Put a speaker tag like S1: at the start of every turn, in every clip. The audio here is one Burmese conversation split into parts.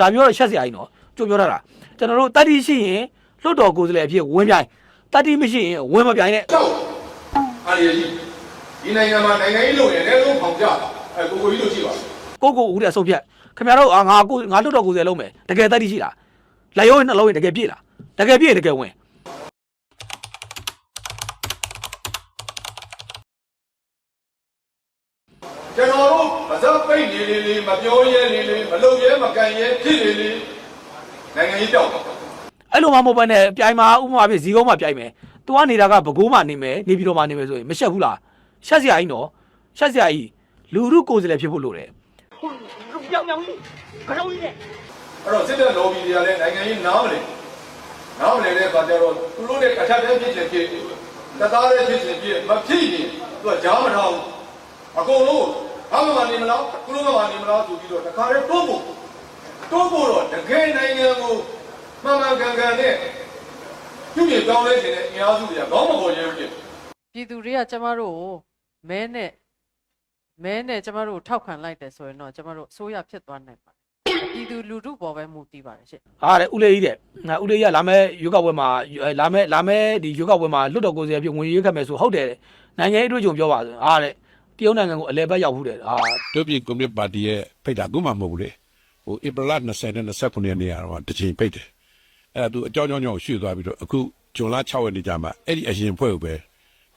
S1: ဒါမျိုးတော့ရှက်စရာကြီးနော်ကြိုပြောထားတာကျွန်တော်တို့တတိရှိရင်လွတ်တော်ကိုယ်စားလှယ်အဖြစ်ဝင်ပြိုင်တတိမရှိရင်ဝင်မပြိုင်နဲ့
S2: ကြောက်အားရကြီးဒီနိုင်ငံမှာနိုင်ငံရေးလုပ်ရင်လည်းလုံးဖောင်ကြအဲကိုကိုကြီးတို့ရှိပါ
S1: ကိုကိုဦးတဲ့အဆုံးဖြတ်ခင်ဗျားတို့အာငါကိုငါလွတ်တော်ကိုယ်စားလှယ်လုံးမယ်တကယ်တတိရှိလားလက်ရုံးနှလုံးရင်တကယ်ပြည့်လားတကယ်ပြည့်ရင်တကယ်ဝင်
S2: ကျွန်တော်တို့ဗဇက်ပိတ်နေလေလေမပြောရဲလေလေမလုပ်ရဲမကန်ရဲဖြစ်လေလေနိုင်ငံရေးပြောက်ပါ
S1: အဲ့လိုမှမဟုတ်ဘဲနဲ့ပြိုင်မှာဥပမာဖြစ်ဇီကုန်းမှာပြိုင်မယ်။ तू ကနေတာကဘကိုးမှာနေမယ်နေပြည်တော်မှာနေမယ်ဆိုရင်မရှက်ဘူးလား။ရှက်စရာကြီးနော်။ရှက်စရာကြီးလူမှုကိုယ်စားလှယ်ဖြစ်ဖို့လိုတယ်
S3: ပြောင်းပြောင်းကြီးခရုံးကြီးနဲ့
S2: အဲ့တော့စစ်တပ် lobby တွေကလည်းနိုင်ငံရေးနားမလဲနားမလဲတဲ့အခါကျတော့သူတို့နဲ့အထက်တည်းဖြစ်ချင်ဖြစ်တသားတည်းဖြစ်ချင်ဖြစ်မဖြစ်ရင်သူကကြားမထားဘူးအကုန်လုံး ဘာမှမနေမလားကုလုံးမနေမလားဆိုပြီးတော့တခါတည်းတိုးဖို့တိုးဖို့တော့တကယ်နိုင်ငံကိုမှန်မှန်ကန်ကန်နဲ့ပြုပြင်ပြောင်းလဲခြင်းနဲ့အင်အားစုတွေကကောင်းမပေါ်ရဲဘူးဖြစ်
S4: ပြည်သူတွေကကျမတို့ကိုမဲနဲ့မဲနဲ့ကျမတို့ကိုထောက်ခံလိုက်တယ်ဆိုရင်တော့ကျမတို့အစိုးရဖြစ်သွားနိုင်ပါတယ်ပြည်သူလူထုပေါ်ပဲမူတည်ပါတယ်ရှင့်။
S1: ဟာတဲ့ဦးလေးကြီးတဲ့။ငါဦးလေးကြီးကလာမဲ့ရွေးကောက်ပွဲမှာအဲလာမဲ့လာမဲ့ဒီရွေးကောက်ပွဲမှာလွတ်တော်ကိုယ်စားလှယ်ဖြစ်ဝင်ရွေးခတ်မယ်ဆိုဟုတ်တယ်တဲ့။နိုင်ငံရေးအတွေ့အကြုံပြောပါဆို။ဟာတဲ့ တရုတ်နိုင်ငံကိုအလဲဘက်ရောက်ဘူးတဲ့။ဟာ
S5: တို့ပြည်ကွန်မြူနတီပါတီရဲ့ဖိတ်တာခုမှမဟုတ်ဘူးလေဟိုဧပြီလ20နဲ့29ရက်နေ့ကတော့တစ်ချိန်ဖိတ်တယ်အဲ့ဒါသူအကြောင်းကြောင်းကြောင့်ရွှေ့သွားပြီးတော့အခုဇွန်လ6ရက်နေ့ကျမှအဲ့ဒီအရင်ဖွဲ့ကိုပဲ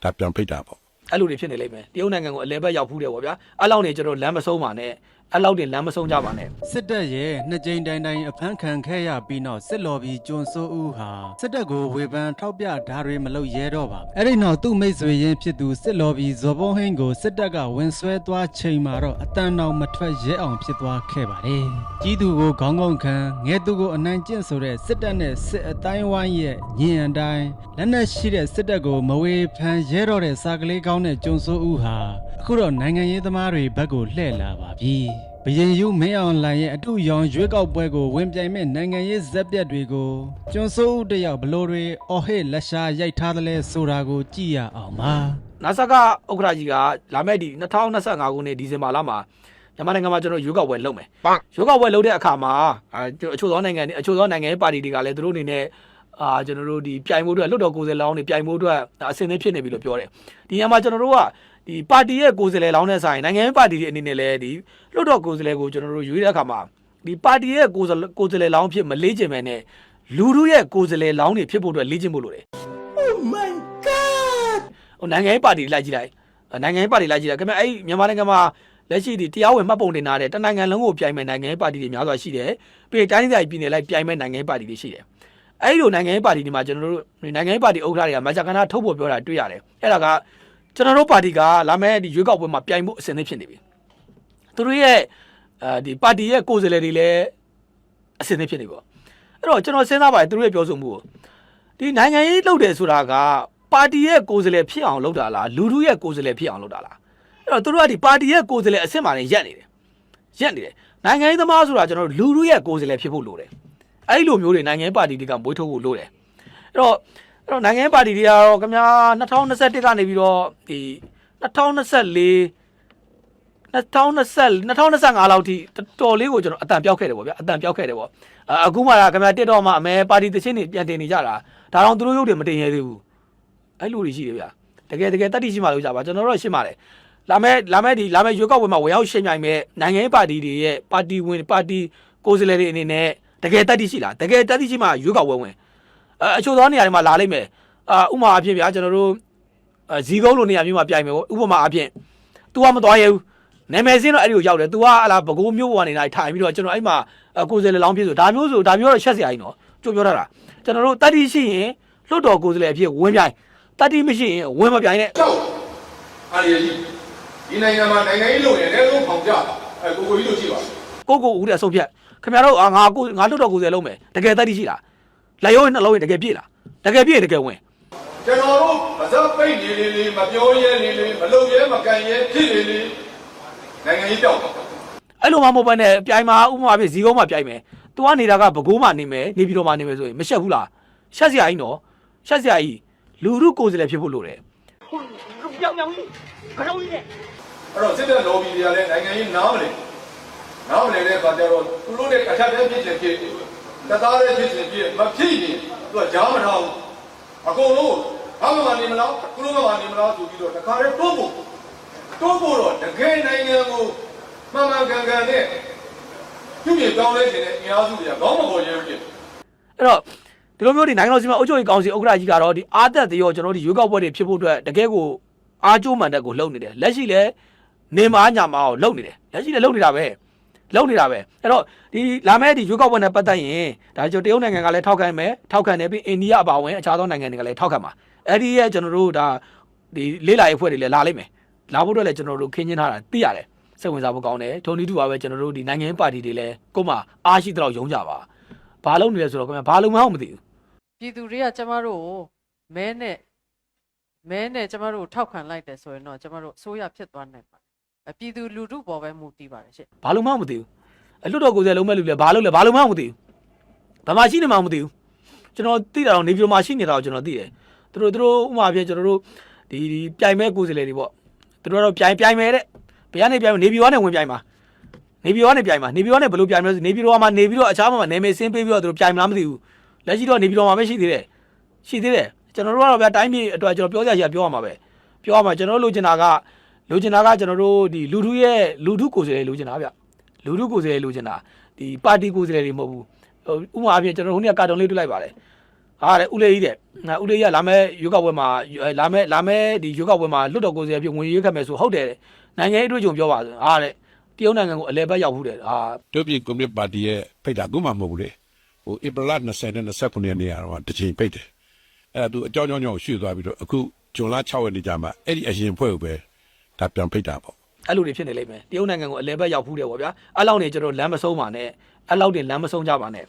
S5: ဒါပြန်ဖိတ်တာပေါ့
S1: အဲ့လိုတွေဖြစ်နေလိမ့်မယ်။တရုတ်နိုင်ငံကိုအလဲဘက်ရောက်ဘူးတဲ့ဗောဗျာ။အဲ့လောက်နေကျွန်တော်လမ်းမဆုံးပါနဲ့။အဲ့လောက်နေလမ်းမဆုံးကြပါနဲ့။
S6: စစ်တပ်ရဲ့နှစ်ကြိမ်တိုင်တိုင်အဖမ်းခံခဲ့ရပြီးနောက်စစ်လော်ဘီကျွန်းစိုးဦးဟာစစ်တပ်ကိုဝေဖန်ထောက်ပြဓာတွေမလုပ်ရဲတော့ပါဘူးအဲ့ဒီနောက်သူ့မိတ်ဆွေရင်းဖြစ်သူစစ်လော်ဘီဇော်ဘုံဟင်းကိုစစ်တပ်ကဝင်ဆွဲသွားချိန်မှာတော့အတန်တော်မထွက်ရဲအောင်ဖြစ်သွားခဲ့ပါတယ်ကြီးသူကိုခေါင်းငုံခံငယ်သူကိုအနိုင်ကျင့်ဆိုတဲ့စစ်တပ်နဲ့စစ်အတိုင်းဝိုင်းရဲ့ညင်အတိုင်းလက်နက်ရှိတဲ့စစ်တပ်ကိုမဝေဖန်ရဲတော့တဲ့စာကလေးကောင်းတဲ့ကျွန်းစိုးဦးဟာ အခုတော့နိုင်ငံရေးသမားတွေဘက်ကိုလှည့်လာပါပြီဘရင်ယူမင်းအောင်လှိုင်ရဲ့အတူရောင်ရွေးကောက်ပွဲကိုဝင်ပြိုင်မဲ့နိုင်ငံရေးဇက်ပြက်တွေကိုကျွန်းစိုးဦးတယောက်ဘလို့တွေအော်ဟစ်လက်ရှာရိုက်ထားတယ်လဲဆိုတာကိုကြည့်ရအောင်ပါ
S1: နာဆာကဥက္ကရာကြီးကလာမဲ့ဒီ2025ခုနှစ်ဒီဇင်ဘာလမှာမြန်မာနိုင်ငံမှာကျွန်တော်ရွေးကောက်ပွဲလုပ်မယ်ရွေးကောက်ပွဲလုပ်တဲ့အခါမှာအာအချို့သောနိုင်ငံတွေအချို့သောနိုင်ငံရေးပါတီတွေကလည်းသူတို့အနေနဲ့အာကျွန်တော်တို့ဒီပြိုင်မှုအတွက်လွတ်တော်ကိုယ်စားလှယ်လောင်းတွေပြိုင်မှုအတွက်အဆင်သင့်ဖြစ်နေပြီလို့ပြောတယ်ဒီညမှာကျွန်တော်တို့က ဒီပါတီရဲ့ကိုယ်စားလှယ်လောင်းတဲ့ဆိုင်နိုင်ငံရေးပါတီတွေအနေနဲ့လည်းဒီလွတ်တော်ကိုယ်စားလှယ်ကိုကျွန်တော်တို့ရွေးတဲ့အခါမှာဒီပါတီရဲ့ကိုယ်စားလှယ်ကိုယ်စားလှယ်လောင်းဖြစ်မလေးကျင်မယ်နဲ့လူထုရဲ့ကိုယ်စားလှယ်လောင်းတွေဖြစ်ဖို့အတွက်လေ့ကျင့်ဖို့လိုတယ်ဟိုနိုင်ငံရေးပါတီလိုက်ကြည့်လိုက်အဲနိုင်ငံရေးပါတီလိုက်ကြည့်လိုက်ခင်ဗျအဲ့ဒီမြန်မာနိုင်ငံမှာလက်ရှိဒီတရားဝင်မှတ်ပုံတင်ထားတဲ့တနိုင်ငံလုံးကိုပြိုင်မဲ့နိုင်ငံရေးပါတီတွေများစွာရှိတယ်ပြီးရင်တိုင်းဒေသကြီးပြည်နယ်လိုက်ပြိုင်မဲ့နိုင်ငံရေးပါတီတွေရှိတယ်အဲ့ဒီလိုနိုင်ငံရေးပါတီတွေမှာကျွန်တော်တို့နိုင်ငံရေးပါတီဥက္ကဋ္ဌတွေကမကြာခဏထုတ်ဖို့ပြောတာတွေ့ရတယ်အဲ့ဒါက ကျွန်တော်တို့ပါတီကလာမဲ့ဒီရွေးကောက်ပွဲမှာပြိုင်ဖို့အဆင်သင့်ဖြစ်နေပြီသူတို့ရဲ့အဲဒီပါတီရဲ့ကိုယ်စားလှယ်တွေလည်းအဆင်သင့်ဖြစ်နေပြီပေါ့အဲ့တော့ကျွန်တော်စဉ်းစားပါတယ်သူတို့ရဲ့ပြောဆိုမှုကိုဒီနိုင်ငံရေးလုပ်တယ်ဆိုတာကပါတီရဲ့ကိုယ်စားလှယ်ဖြစ်အောင်လုပ်တာလားလူထုရဲ့ကိုယ်စားလှယ်ဖြစ်အောင်လုပ်တာလားအဲ့တော့သူတို့ကဒီပါတီရဲ့ကိုယ်စားလှယ်အစ်စ်မှလည်းရက်နေတယ်ရက်နေတယ်နိုင်ငံရေးသမားဆိုတာကျွန်တော်တို့လူထုရဲ့ကိုယ်စားလှယ်ဖြစ်ဖို့လိုတယ်အဲ့ဒီလိုမျိုးတွေနိုင်ငံရေးပါတီတွေကမွေးထုတ်ဖို့လိုတယ်အဲ့တော့ အဲ့တော့နိုင်ငံရေးပါတီတွေကတော့ခင်ဗျာ2021ကနေပြီးတော့ဒီ2024 2020 2025လောက်ထိတော်တော်လေးကိုကျွန်တော်အတန်ပြောက်ခဲ့တယ်ပေါ့ဗျာအတန်ပြောက်ခဲ့တယ်ပေါ့အအခုမှလာခင်ဗျာတက်တော့မှအမဲပါတီတချင်းတွေပြန်တင်နေကြတာဒါတော့သူတို့ရုပ်တွေမတင်ရသေးဘူးအဲ့လိုတွေရှိတယ်ဗျာတကယ်တကယ်တတိရှိမှလို့ကြပါကျွန်တော်တို့ရှင်းပါတယ်လာမဲ့လာမဲ့ဒီလာမဲ့ရွေးကောက်ပွဲမှာဝင်ရောက်ရှင်းပြိုင်မဲ့နိုင်ငံရေးပါတီတွေရဲ့ပါတီဝင်ပါတီကိုယ်စားလှယ်တွေအနေနဲ့တကယ်တတိရှိလားတကယ်တတိရှိမှရွေးကောက်ပွဲဝင် အအချို့သောနေရာတွေမှာလာလိမ့်မယ်အာဥပမာအဖြစ်ဗျာကျွန်တော်တို့အဲဇီကုန်းလိုနေရာမျိုးမှာပြိုင်မယ်ပေါ့ဥပမာအဖြစ် तू ကမသွားရဘူးနာမည်စင်းတော့အဲ့ဒီကိုရောက်တယ် तू ကဟလာဘကိုးမျိုးပေါ်ကနေလာထိုင်ပြီးတော့ကျွန်တော်အဲ့မှာအကိုယ်စားလှယ်လောင်းဖြစ်ဆိုဒါမျိုးဆိုဒါမျိုးတော့ရှက်စရာကြီးနော်ကြိုပြောထားတာကျွန်တော်တို့တတိရှိရင်လွတ်တော်ကိုယ်စားလှယ်အဖြစ်ဝင်ပြိုင်တတိမရှိရင်ဝင်မပြိုင်နဲ့
S2: ကြောက်အားရကြီးဒီနိုင်ငံမှာနိုင်ငံရေးလုပ်ရင်လည်းလုံးဖောင်ကြအဲကိုကိုကြီးတို့ရှိပါ
S1: ကိုကိုဦးတဲ့အဆုံးဖြတ်ခင်ဗျားတို့အာငါကိုငါလွတ်တော်ကိုယ်စားလှယ်လုံးမယ်တကယ်တတိရှိလား လက်ရုံးနှလုံးရင်တကယ်ပြည့်လားတကယ်ပြည့်ရင်တကယ်ဝင်
S2: ကျွန်တော်တို့ဗဇက်ပိတ်နေလေလေမပြောရဲလေလေမလုပ်ရဲမကန်ရဲဖြစ်လေလေနိုင်ငံရေးပြောက်ပါ
S1: အဲ့လိုမှမဟုတ်ဘဲနဲ့ပြိုင်မှာဥပမာဖြစ်ဇီကုန်းမှာပြိုင်မယ်။ तू ကနေတာကဘကိုးမှာနေမယ်နေပြည်တော်မှာနေမယ်ဆိုရင်မရှက်ဘူးလား။ရှက်စရာကြီးနော်။ရှက်စရာကြီးလူမှုကိုယ်စားလှယ်ဖြစ်ဖို့လိုတယ်
S3: ပြောင်းပြောင်းကြီးခရုံးကြီးနဲ့
S2: အဲ့တော့စစ်တပ် lobby တွေကလည်းနိုင်ငံရေးနားမလဲနားမလည်တဲ့အခါကျတော့သူတို့နဲ့အထက်တန်းဖြစ်ခြင်းဖြစ် တသားတဲ့ဖြစ်ခြင်းဖြစ်မဖြစ်ရင်သူကကြားမထားဘူးအကုန်လုံးဘာမှမနေမလားကုလုံးမနေမလားဆိုပြီးတော့တခါတည်းတိုးဖို့တိုးဖို့တော့တကယ်နိုင်ငံကိုမှန်မှန်ကန်ကန်နဲ့ပြုပြင်ပြောင်းလဲခြင်းနဲ့အများစုတွေကဘောင်းမပေါ်ရဲဘူးဖြစ်
S1: အဲ့တော့ဒီလိုမျိုးဒီနိုင်ငံတော်စီမံအုပ်ချုပ်ရေးကောင်စီဥက္ကဋ္ဌကြီးကတော့ဒီအာသက်တရောကျွန်တော်တို့ဒီရွေးကောက်ပွဲတွေဖြစ်ဖို့အတွက်တကယ်ကိုအားကျိုးမှန်တဲ့ကိုလုပ်နေတယ်လက်ရှိလည်းနေမာညာမာကိုလုပ်နေတယ်လက်ရှိလည်းလုပ်နေတာပဲ လုပ်နေတာပဲအဲ့တော့ဒီလာမယ့်ဒီရွေးကောက်ပွဲနဲ့ပတ်သက်ရင်ဒါကျွန်တော်တရုတ်နိုင်ငံကလည်းထောက်ခံမယ်ထောက်ခံတယ်ပြီးအိန္ဒိယအပါအဝင်အခြားသောနိုင်ငံတွေကလည်းထောက်ခံပါအဲ့ဒီရဲ့ကျွန်တော်တို့ဒါဒီလေးလာရေးအဖွဲ့တွေလည်းလာလိမ့်မယ်လာဖို့အတွက်လည်းကျွန်တော်တို့ခင်းချင်းထားတာသိရတယ်စိတ်ဝင်စားဖို့ကောင်းတယ်ထုံနီတူပါပဲကျွန်တော်တို့ဒီနိုင်ငံရေးပါတီတွေလည်းကို့မှာအားရှိတော့ယုံကြပါဘာလုပ်နေလဲဆိုတော့ခင်ဗျာဘာလုပ်မှန်းမသိဘူး
S4: ပြည်သူတွေကကျမတို့ကိုမဲနဲ့မဲနဲ့ကျမတို့ကိုထောက်ခံလိုက်တယ်ဆိုရင်တော့ကျမတို့အစိုးရဖြစ်သွားနိုင်ပါတယ်အ ပြည်သူလူထုပေါ်ပဲမူတည်ပါတယ်ရှင့်
S1: ဘာလို့မှမသိဘူးအလွတ်တော်ကိုယ်စားလုံးမဲ့လူလည်းဘာလို့လဲဘာလို့မှမသိဘူးဘာမှရှိနေမှမသိဘူးကျွန်တော်သိတာတော့နေပြည်တော်မှာရှိနေတာကိုကျွန်တော်သိတယ်သူတို့သူတို့ဥပမာပြကျွန်တော်တို့ဒီဒီပြိုင်မဲ့ကိုယ်စားလှယ်တွေပေါ့သူတို့ကတော့ပြိုင်ပြိုင်မဲ့တဲ့ဘယ်ကနေပြိုင်မလဲနေပြည်တော်ကနေဝင်ပြိုင်မှာနေပြည်တော်ကနေပြိုင်မှာနေပြည်တော်ကနေဘယ်လိုပြိုင်မလဲဆိုနေပြည်တော်မှာနေပြီးတော့အခြားမှာနေမေစင်းပေးပြီးတော့သူတို့ပြိုင်မလားမသိဘူးလက်ရှိတော့နေပြည်တော်မှာပဲရှိသေးတယ်ရှိသေးတယ်ကျွန်တော်တို့ကတော့ဗျာတိုင်းပြည်အတွက်ကျွန်တော်ပြောစရာရှိတာပြောရမှာပဲပြောရမှာကျွန်တော်တို့လိုချင်တာက လိုချင်တာကကျွန်တော်တို့ဒီလူထုရဲ့လူထုကိုယ်စားလှယ်လိုချင်တာဗျလူထုကိုယ်စားလှယ်လိုချင်တာဒီပါတီကိုယ်စားလှယ်တွေမဟုတ်ဘူးဟိုဥပမာအပြင်ကျွန်တော်တို့နေ့ကကာတွန်လေးတွေ့လိုက်ပါတယ်ဟာတဲ့ဦးလေးကြီးတဲ့ငါဦးလေးကြီးကလာမဲ့ရွေးကောက်ပွဲမှာလာမဲ့လာမဲ့ဒီရွေးကောက်ပွဲမှာလွတ်တော်ကိုယ်စားလှယ်ဖြစ်ဝင်ရွေးခတ်မယ်ဆိုဟုတ်တယ်တဲ့နိုင်ငံရေးအတွေ့အကြုံပြောပါဆိုဟာတဲ့တရုတ်နိုင်ငံကိုအလဲဘက်ရောက်ဘူးတဲ့ဟာ
S5: တုတ်ပြည်ကွန်မြူနတီပါတီရဲ့ဖိတ်တာကူမှမဟုတ်ဘူးလေဟိုဧပြီလ20နဲ့29ရက်နေ့ကတော့တစ်ချိန်ဖိတ်တယ်အဲ့ဒါသူအကြောင်းကြောင်းကြောင့်ရွှေ့သွားပြီးတော့အခုဇွန်လ6ရက်နေ့ကျမှအဲ့ဒီအရင်ဖွဲ့ကိုပဲ ဒါပြန်ဖိတ်တာပေါ့
S1: အဲ့လိုတွေဖြစ်နေလိမ့်မယ်တရုတ်နိုင်ငံကိုအလဲဘက်ရောက်ဘူးတယ်ဗောဗျာအဲ့လောက်နေကျွန်တော်လမ်းမဆုံးပါနဲ့အဲ့လောက်တင်လမ်းမဆုံးကြပါနဲ့